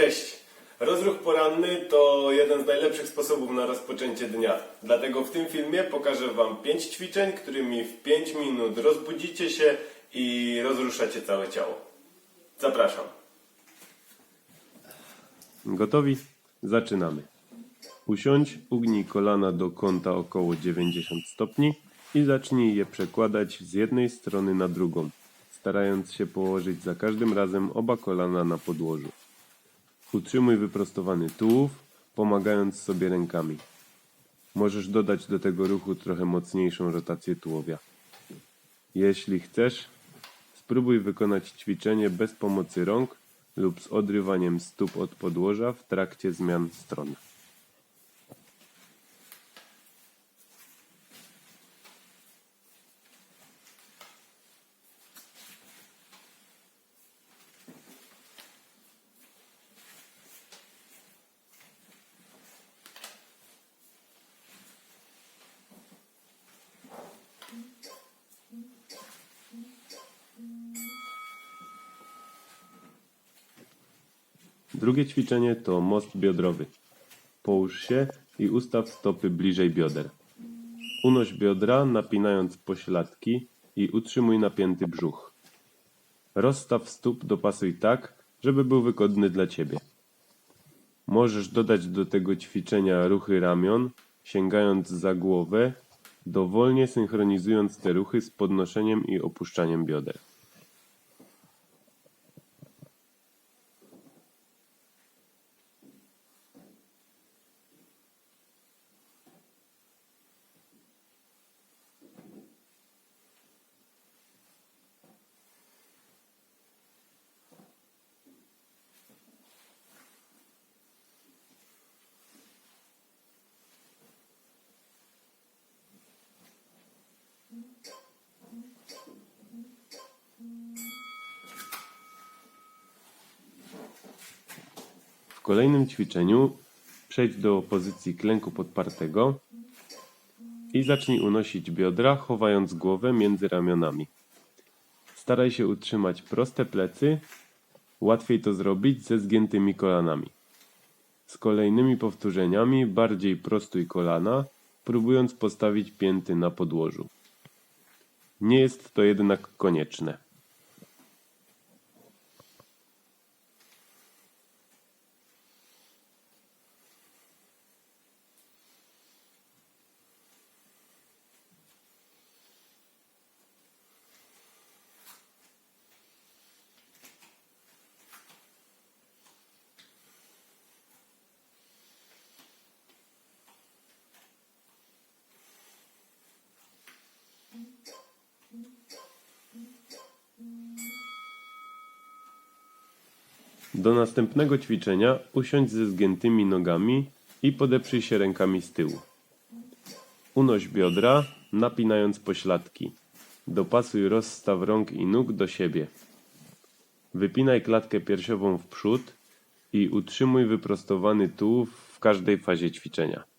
Cześć! Rozruch poranny to jeden z najlepszych sposobów na rozpoczęcie dnia. Dlatego w tym filmie pokażę Wam 5 ćwiczeń, którymi w 5 minut rozbudzicie się i rozruszacie całe ciało. Zapraszam. Gotowi? Zaczynamy. Usiądź, ugnij kolana do kąta około 90 stopni i zacznij je przekładać z jednej strony na drugą, starając się położyć za każdym razem oba kolana na podłożu. Utrzymuj wyprostowany tułów, pomagając sobie rękami. Możesz dodać do tego ruchu trochę mocniejszą rotację tułowia. Jeśli chcesz, spróbuj wykonać ćwiczenie bez pomocy rąk lub z odrywaniem stóp od podłoża w trakcie zmian stron. Drugie ćwiczenie to most biodrowy. Połóż się i ustaw stopy bliżej bioder. Unoś biodra, napinając pośladki i utrzymuj napięty brzuch. Rozstaw stóp dopasuj tak, żeby był wygodny dla Ciebie. Możesz dodać do tego ćwiczenia ruchy ramion, sięgając za głowę, dowolnie synchronizując te ruchy z podnoszeniem i opuszczaniem bioder. Kolejnym ćwiczeniu przejdź do pozycji klęku podpartego i zacznij unosić biodra, chowając głowę między ramionami. Staraj się utrzymać proste plecy, łatwiej to zrobić ze zgiętymi kolanami. Z kolejnymi powtórzeniami bardziej prostuj kolana, próbując postawić pięty na podłożu. Nie jest to jednak konieczne. Do następnego ćwiczenia usiądź ze zgiętymi nogami i podeprzyj się rękami z tyłu. Unoś biodra, napinając pośladki. Dopasuj rozstaw rąk i nóg do siebie. Wypinaj klatkę piersiową w przód i utrzymuj wyprostowany tułów w każdej fazie ćwiczenia.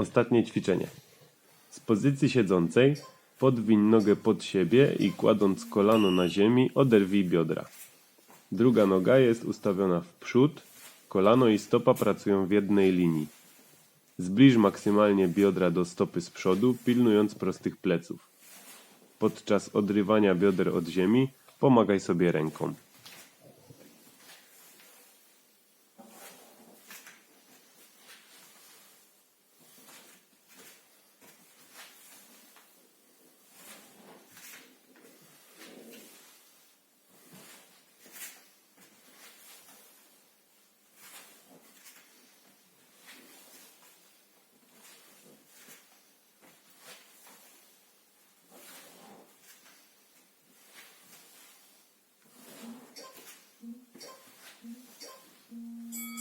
Ostatnie ćwiczenie. Z pozycji siedzącej podwiń nogę pod siebie i kładąc kolano na ziemi oderwij biodra. Druga noga jest ustawiona w przód, kolano i stopa pracują w jednej linii. Zbliż maksymalnie biodra do stopy z przodu, pilnując prostych pleców. Podczas odrywania bioder od ziemi pomagaj sobie ręką.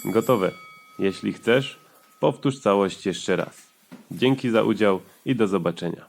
Gotowe. Jeśli chcesz, powtórz całość jeszcze raz. Dzięki za udział i do zobaczenia.